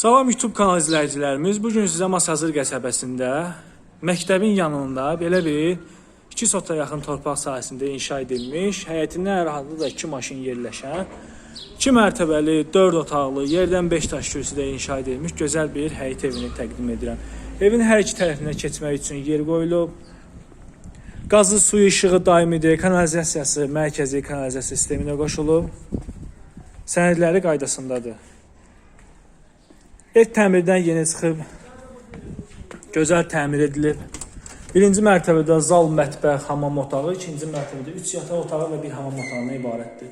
Salam YouTube kanal izləyicilərimiz. Bu gün sizə Masazır qəsəbəsində məktəbin yanında belə bir 2 sota yaxın torpaq sahəsində inşa edilmiş, həyətindən ərazide 2 maşın yerləşən, 2 mərtəbəli, 4 otaqlı, yerdən 5 daş kürsüdə inşa edilmiş gözəl bir həyət evini təqdim edirəm. Evin hər iki tərəfinə keçmək üçün yer qoyulub. Qazı suyu işığı daimidir, kanalizasiyası mərkəzi kanalizasiya sisteminə qoşulub. Sənədləri qaydasındadır. Ev təmirdən yeni çıxıb, gözəl təmir edilib. Birinci mərtəbədə zal, mətbəx, hamam otağı, ikinci mərtəbədə 3 yataq otağı və bir hamam otağından ibarətdir.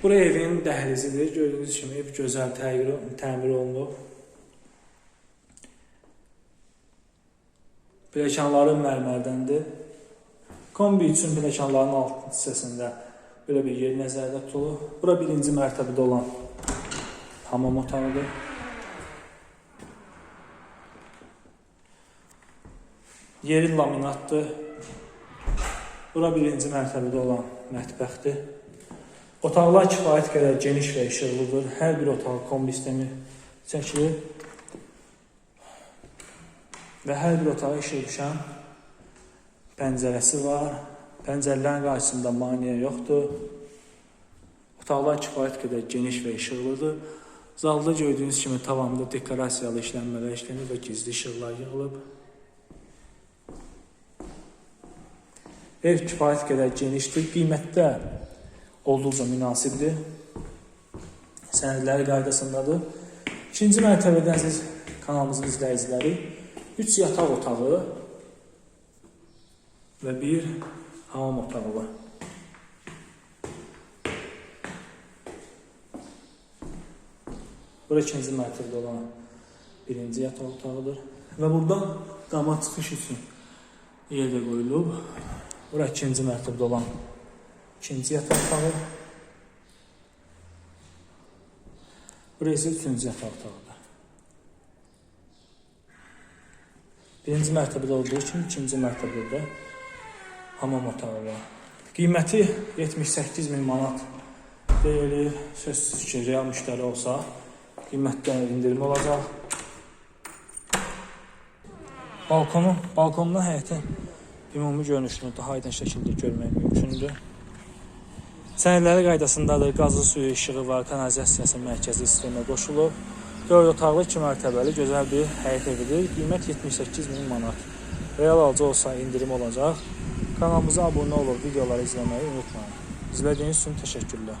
Bura evin dəhlizidir. Gördüyünüz kimi ev gözəl təmir, təmir olunub. Pilləkənləri mərmərdəndir. Kombi üçün pilləkənlərin alt hissəsində belə bir yer nəzərdə tutulur. Bura birinci mərtəbədə olan hamam otağıdır. Yeri laminatdır. Bura birinci mərtəbədə olan mətbəxdir. Otaqlar kifayət qədər geniş və işıqlıdır. Hər bir otağa kombi sistemi çəkilir. Və hər bir otağa işıq düşən pəncərəsi var. Pəncərələrin qarşısında maneə yoxdur. Otaqlar kifayət qədər geniş və işıqlıdır. Zalda gördüyünüz kimi tavanda dekorasiyalı işlənmələr işlənib və gizli işıqlar yığılıb. Ev kifayət qədər genişdir. Qiymətdə olduqca münasibdir. Sənədləri qaydasındadır. İkinci mərtəbədən siz kanalımızın izləyiciləri 3 yataq otağı və bir hamam otağı var. Bura ikinci mərtəbədə olan birinci yataq otağıdır. Və burada dama çıxış üçün yer də. Bura ikinci mərtəbədə olan ikinci yataq otağı. Bura isə üçüncü yataq otağıdır. Birinci mərtəbədə olduğu kimi ikinci mərtəbədə də hamam otağı var. Qiyməti 78 min manat deyilir. Sözsüz ki, real müştəri olsa qiymətdə indirim olacaq. Balkonu, balkondan həyətin ümumi görünüşünü daha aydın şəkildə görmək mümkündür. Sənədləri qaydasındadır. Qazlı suyu işığı var, kanalizasiyası mərkəzi sistemə qoşulub. 4 otaqlı 2 mərtəbəli gözəl bir həyət evidir. Qiymət 78 min manat. Real alıcı olsa indirim olacaq. Kanalımıza abunə olub videoları izləməyi unutmayın. İzlədiyiniz üçün təşəkkürlər.